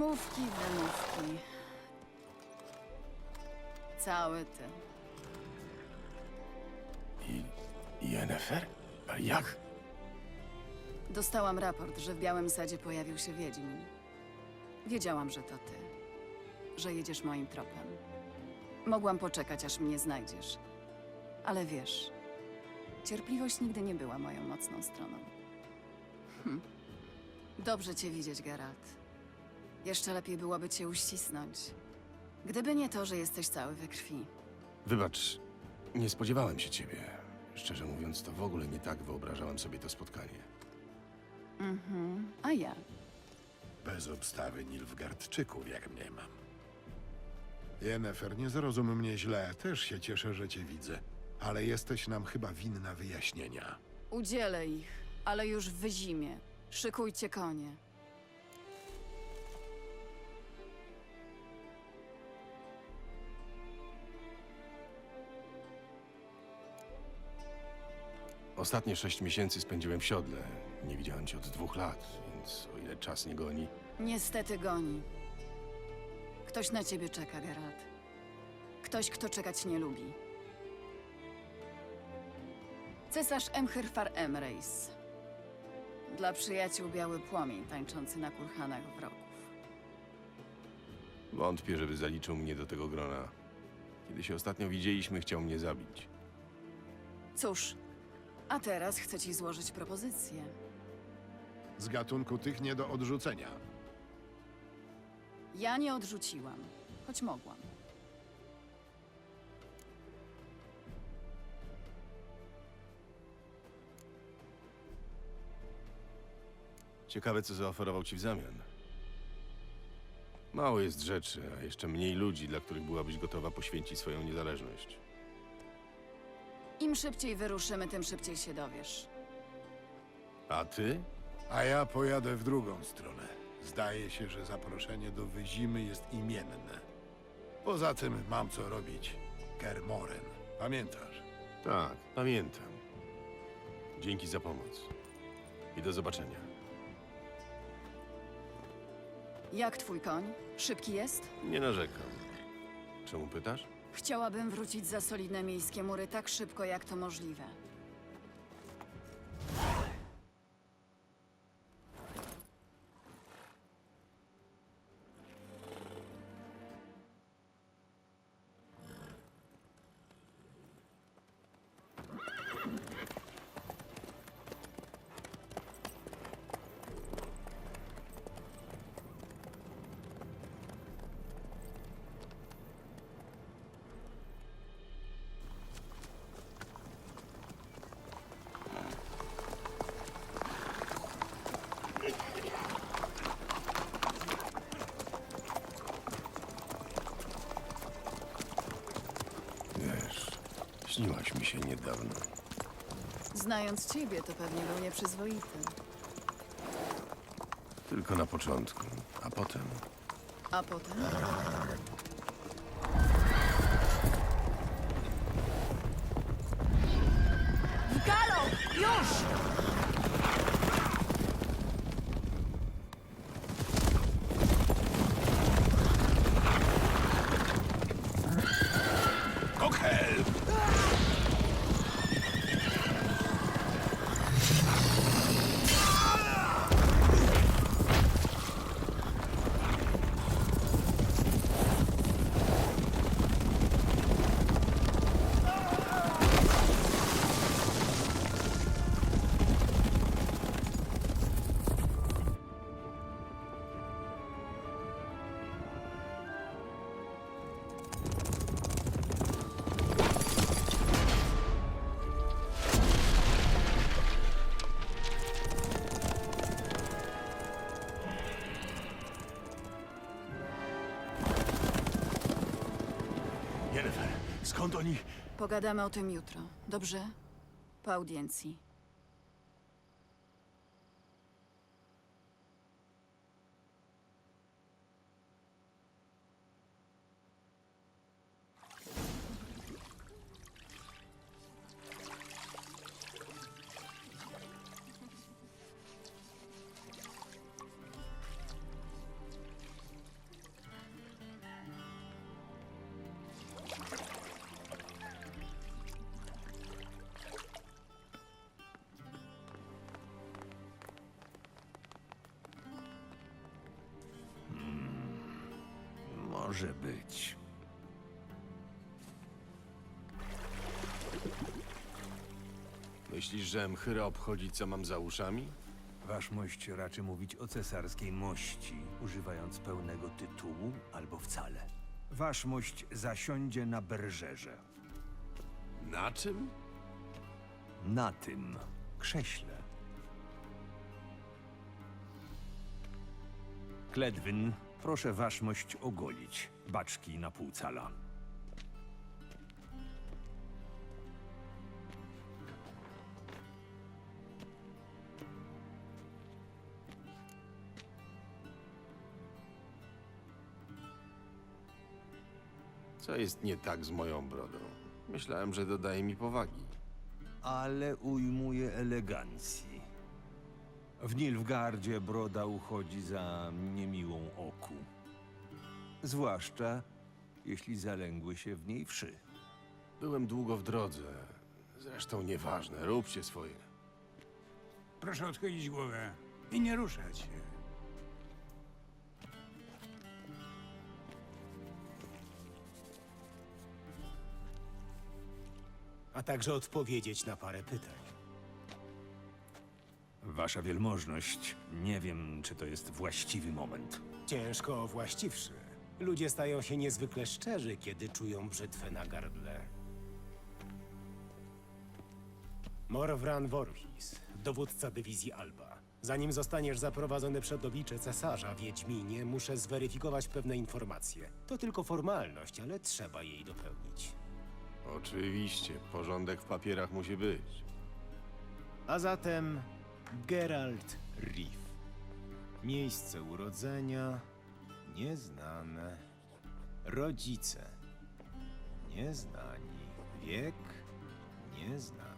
Wymówki, wymówki. Cały ty. I... Yennefer? A jak? Dostałam raport, że w Białym Sadzie pojawił się Wiedźmin. Wiedziałam, że to ty. Że jedziesz moim tropem. Mogłam poczekać, aż mnie znajdziesz. Ale wiesz, cierpliwość nigdy nie była moją mocną stroną. Hm. Dobrze cię widzieć, Geralt. Jeszcze lepiej byłoby cię uścisnąć. Gdyby nie to, że jesteś cały we krwi. Wybacz, nie spodziewałem się ciebie. Szczerze mówiąc, to w ogóle nie tak wyobrażałem sobie to spotkanie. Mhm. A ja? Bez obstawy Nilfgardczyków, jak mnie mam. Jennefer, nie zrozum mnie źle, też się cieszę, że cię widzę. Ale jesteś nam chyba winna wyjaśnienia. Udzielę ich, ale już w zimie. Szykujcie konie. Ostatnie sześć miesięcy spędziłem w siodle. Nie widziałem cię od dwóch lat, więc o ile czas nie goni... Niestety goni. Ktoś na ciebie czeka, Geralt. Ktoś, kto czekać nie lubi. Cesarz Emhyrfar Emreis. Dla przyjaciół biały płomień tańczący na kurhanach wrogów. Wątpię, żeby zaliczył mnie do tego grona. Kiedy się ostatnio widzieliśmy, chciał mnie zabić. Cóż, a teraz chcę ci złożyć propozycję. Z gatunku tych nie do odrzucenia. Ja nie odrzuciłam, choć mogłam. Ciekawe, co zaoferował ci w zamian. Mało jest rzeczy, a jeszcze mniej ludzi, dla których byłabyś gotowa poświęcić swoją niezależność. Im szybciej wyruszymy, tym szybciej się dowiesz. A ty? A ja pojadę w drugą stronę. Zdaje się, że zaproszenie do Wyzimy jest imienne. Poza tym mam co robić. Kermoren. Pamiętasz? Tak, pamiętam. Dzięki za pomoc. I do zobaczenia. Jak twój koń? Szybki jest? Nie narzekam. Czemu pytasz? Chciałabym wrócić za solidne miejskie mury tak szybko, jak to możliwe. Śniłaś mi się niedawno. Znając ciebie, to pewnie był nieprzyzwoity. Tylko na początku, a potem... A potem? Skąd oni... Pogadamy o tym jutro, dobrze? Po audiencji. Może być. Myślisz, że Mchyra obchodzi, co mam za uszami? Waszmość raczy mówić o cesarskiej mości, używając pełnego tytułu albo wcale. Waszmość zasiądzie na berżerze. Na czym? Na tym krześle. Kledwyn, proszę waszmość ogolić. Baczki na pół cala. Co jest nie tak z moją brodą? Myślałem, że dodaje mi powagi. ale ujmuje elegancji. W Nilfgardzie broda uchodzi za niemiłą oku. Zwłaszcza jeśli zalęgły się w niej wszy. Byłem długo w drodze. Zresztą nieważne, róbcie swoje. Proszę odchylić głowę i nie ruszać się. a także odpowiedzieć na parę pytań. Wasza wielmożność, nie wiem, czy to jest właściwy moment. Ciężko właściwszy. Ludzie stają się niezwykle szczerzy, kiedy czują brzytwę na gardle. Morwran Vorhis, dowódca dywizji Alba. Zanim zostaniesz zaprowadzony przed oblicze cesarza, Wiedźminie, muszę zweryfikować pewne informacje. To tylko formalność, ale trzeba jej dopełnić. Oczywiście, porządek w papierach musi być. A zatem Geralt Riff. Miejsce urodzenia nieznane. Rodzice nieznani. Wiek nieznany.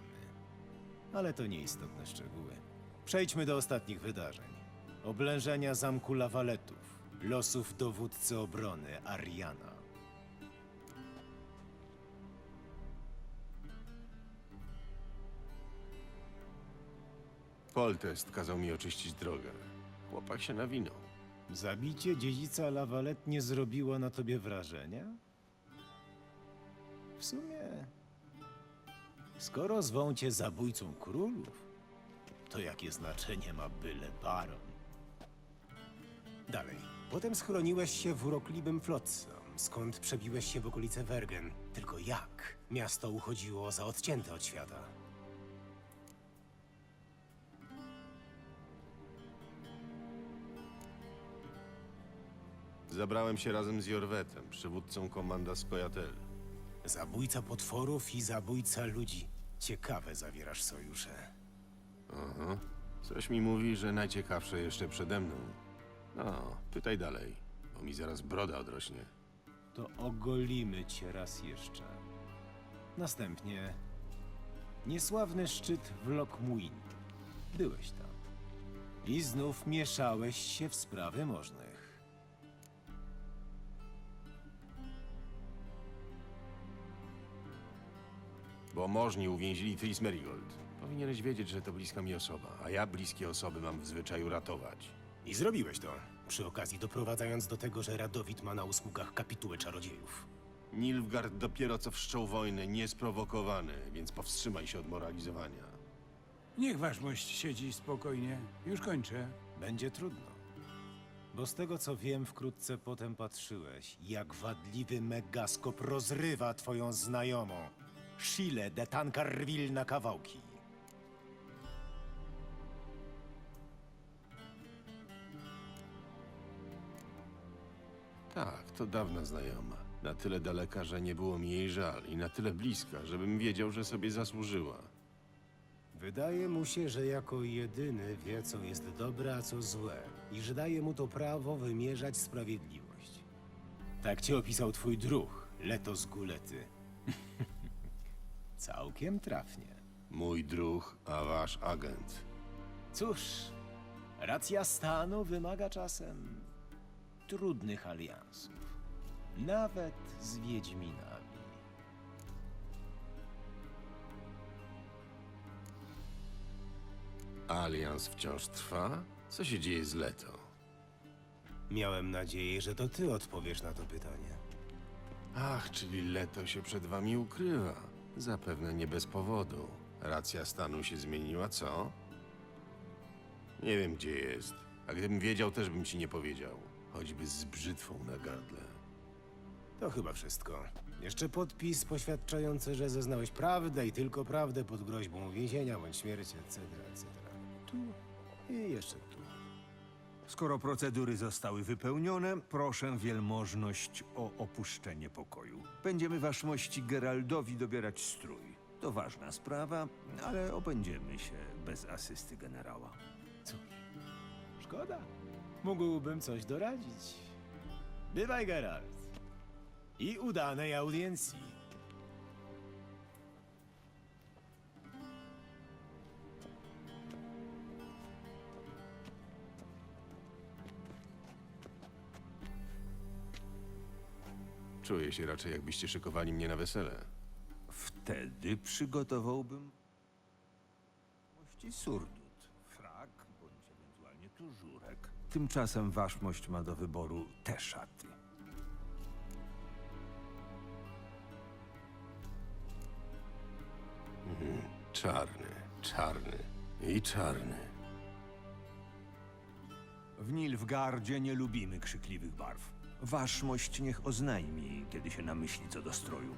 Ale to nieistotne szczegóły. Przejdźmy do ostatnich wydarzeń. Oblężenia zamku Lawaletów, losów dowódcy obrony Ariana. Poltest kazał mi oczyścić drogę. Chłopak się nawinął. Zabicie dziedzica Lawalet nie zrobiło na tobie wrażenia? W sumie, skoro zwą cię zabójcą królów, to jakie znaczenie ma byle baron? Dalej. Potem schroniłeś się w urokliwym Flotsam, skąd przebiłeś się w okolice Wergen. Tylko jak? Miasto uchodziło za odcięte od świata. Zabrałem się razem z Jorwetem, przywódcą komanda Skojatel. Zabójca potworów i zabójca ludzi. Ciekawe zawierasz sojusze. Aha. Coś mi mówi, że najciekawsze jeszcze przede mną. No, pytaj dalej, bo mi zaraz broda odrośnie. to ogolimy cię raz jeszcze. Następnie niesławny szczyt w Lokmuin. Byłeś tam. I znów mieszałeś się w sprawy możnych. Bo możni uwięzili Tris Merigold. Powinieneś wiedzieć, że to bliska mi osoba, a ja bliskie osoby mam w zwyczaju ratować. I zrobiłeś to. Przy okazji doprowadzając do tego, że Radowid ma na usługach kapitułę czarodziejów. Nilfgaard dopiero co wszczął wojnę, niesprowokowany, więc powstrzymaj się od moralizowania. Niech waszmość siedzi spokojnie. Już kończę. Będzie trudno. Bo z tego co wiem, wkrótce potem patrzyłeś, jak wadliwy megaskop rozrywa twoją znajomą. Shile de Tancarville na kawałki. Tak, to dawna znajoma. Na tyle daleka, że nie było mi jej żal i na tyle bliska, żebym wiedział, że sobie zasłużyła. Wydaje mu się, że jako jedyny wie, co jest dobre, a co złe, i że daje mu to prawo wymierzać sprawiedliwość. Tak cię opisał twój druh, Leto z Gulety. Całkiem trafnie. Mój druh, a wasz agent. Cóż, racja stanu wymaga czasem trudnych aliansów. Nawet z Wiedźminami. Alians wciąż trwa? Co się dzieje z Leto? Miałem nadzieję, że to ty odpowiesz na to pytanie. Ach, czyli Leto się przed wami ukrywa. Zapewne nie bez powodu. Racja stanu się zmieniła, co? Nie wiem, gdzie jest. A gdybym wiedział, też bym ci nie powiedział. Choćby z brzytwą na gardle. To chyba wszystko. Jeszcze podpis poświadczający, że zeznałeś prawdę i tylko prawdę pod groźbą więzienia bądź śmierci, etc., etc. Tu i jeszcze. Skoro procedury zostały wypełnione, proszę wielmożność o opuszczenie pokoju. Będziemy waszmości Geraldowi dobierać strój. To ważna sprawa, ale obędziemy się bez asysty generała. Cóż, szkoda. Mógłbym coś doradzić. Bywaj, Geralt. I udanej audiencji. Czuję się raczej, jakbyście szykowali mnie na wesele. Wtedy przygotowałbym mości surdut, frak bądź ewentualnie tużurek. Tymczasem waszmość ma do wyboru te szaty. Czarny, czarny i czarny. W Nilfgardzie nie lubimy krzykliwych barw. Waszmość niech oznajmi, kiedy się namyśli co do stroju.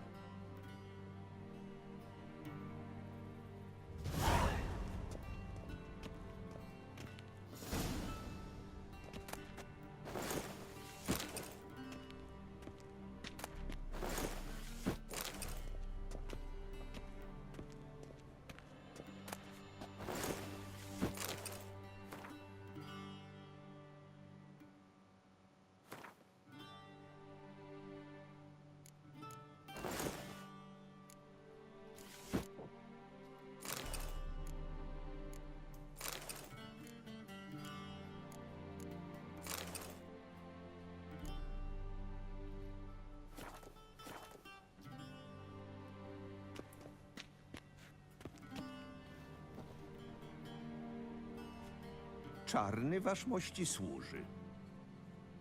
Czarny waszmości służy.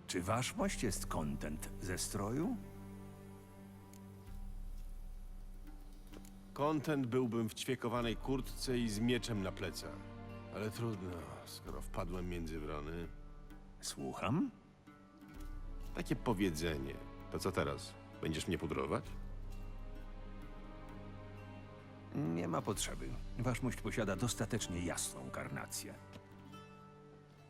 Czy waszmość jest kontent ze stroju? Kontent byłbym w ćwiekowanej kurtce i z mieczem na plecach. Ale trudno, skoro wpadłem między wrony. Słucham? Takie powiedzenie. To co teraz? Będziesz mnie pudrować? Nie ma potrzeby. Waszmość posiada dostatecznie jasną karnację.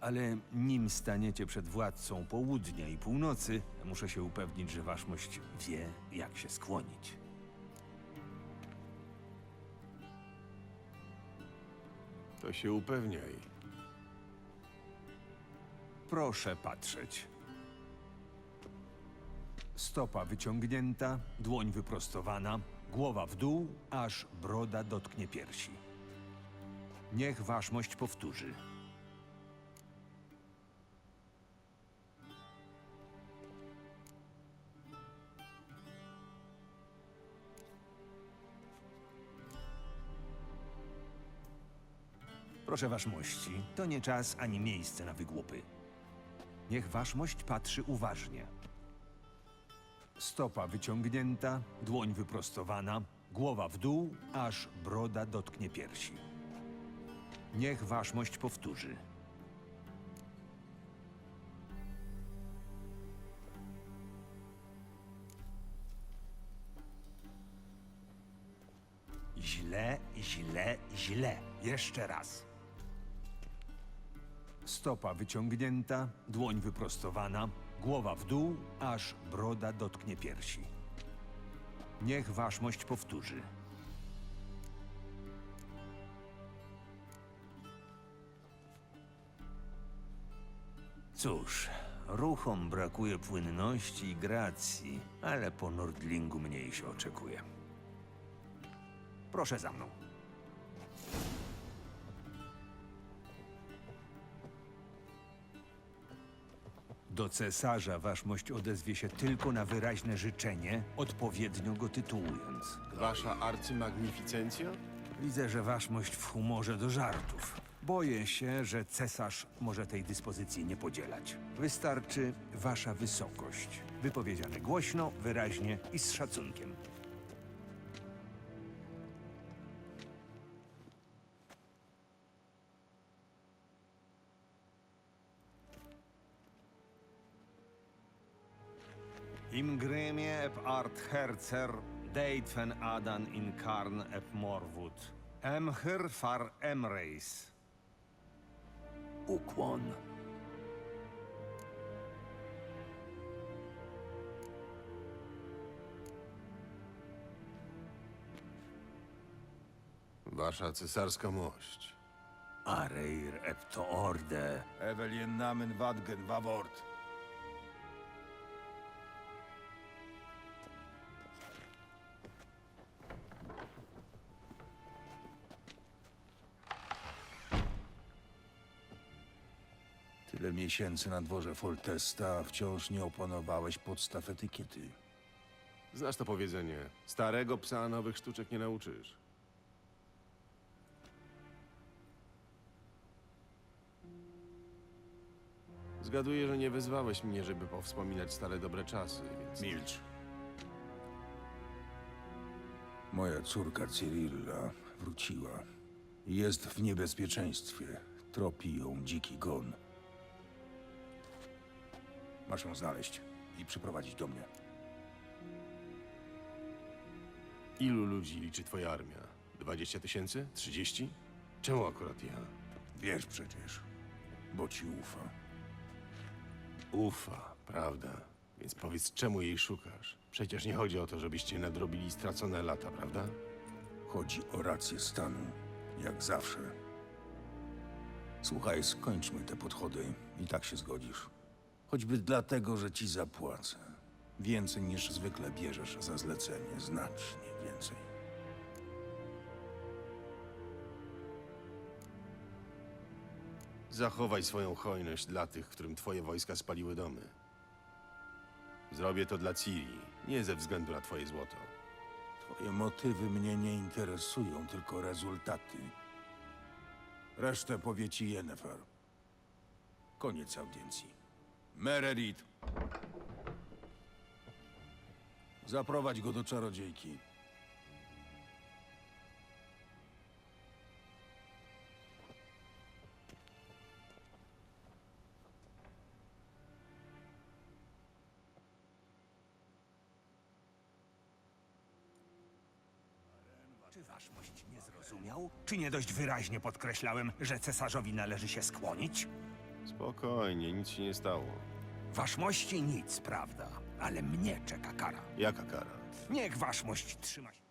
Ale nim staniecie przed władcą południa i północy, muszę się upewnić, że waszmość wie, jak się skłonić. To się upewniaj. Proszę patrzeć. Stopa wyciągnięta, dłoń wyprostowana, głowa w dół, aż broda dotknie piersi. Niech waszmość powtórzy. Proszę waszmości, to nie czas ani miejsce na wygłupy. Niech waszmość patrzy uważnie. Stopa wyciągnięta, dłoń wyprostowana, głowa w dół, aż broda dotknie piersi. Niech waszmość powtórzy. Źle, źle, źle. Jeszcze raz. Stopa wyciągnięta, dłoń wyprostowana, głowa w dół, aż broda dotknie piersi. Niech waszmość powtórzy. Cóż, ruchom brakuje płynności i gracji, ale po Nordlingu mniej się oczekuje. Proszę za mną. Do cesarza waszmość odezwie się tylko na wyraźne życzenie, odpowiednio go tytułując. Wasza arcymagnificencja? Widzę, że waszmość w humorze do żartów. Boję się, że cesarz może tej dyspozycji nie podzielać. Wystarczy wasza wysokość. Wypowiedziane głośno, wyraźnie i z szacunkiem. Im grymie eb art herzer, deitfen adan in karn eb morwud. Emhyr far emreis. Ukłon. Wasza cesarska mość. Areir eb to orde. Evelien Namen Wadgen Wawort. Tyle miesięcy na dworze Foltesta, a wciąż nie opanowałeś podstaw etykiety. Znasz to powiedzenie. Starego psa nowych sztuczek nie nauczysz. Zgaduję, że nie wezwałeś mnie, żeby powspominać stare dobre czasy, więc... Milcz. Moja córka Cyrilla wróciła. Jest w niebezpieczeństwie. Tropi ją dziki gon. Masz ją znaleźć i przyprowadzić do mnie. Ilu ludzi liczy twoja armia? 20 tysięcy? 30? Czemu akurat ja? Wiesz przecież, bo ci ufa. Ufa, prawda? Więc powiedz, czemu jej szukasz? Przecież nie chodzi o to, żebyście nadrobili stracone lata, prawda? Chodzi o rację stanu, jak zawsze. Słuchaj, skończmy te podchody i tak się zgodzisz. Choćby dlatego, że ci zapłacę. Więcej niż zwykle bierzesz za zlecenie, znacznie więcej. Zachowaj swoją hojność dla tych, którym twoje wojska spaliły domy. Zrobię to dla Ciri, nie ze względu na twoje złoto. Twoje motywy mnie nie interesują, tylko rezultaty. Resztę powie ci Yennefer. Koniec audiencji. Meredith. Zaprowadź go do czarodziejki. Czy waszmość nie zrozumiał? Czy nie dość wyraźnie podkreślałem, że cesarzowi należy się skłonić? Spokojnie, nic się nie stało. Waszmości nic, prawda? Ale mnie czeka kara. Jaka kara? Niech waszmość trzyma się.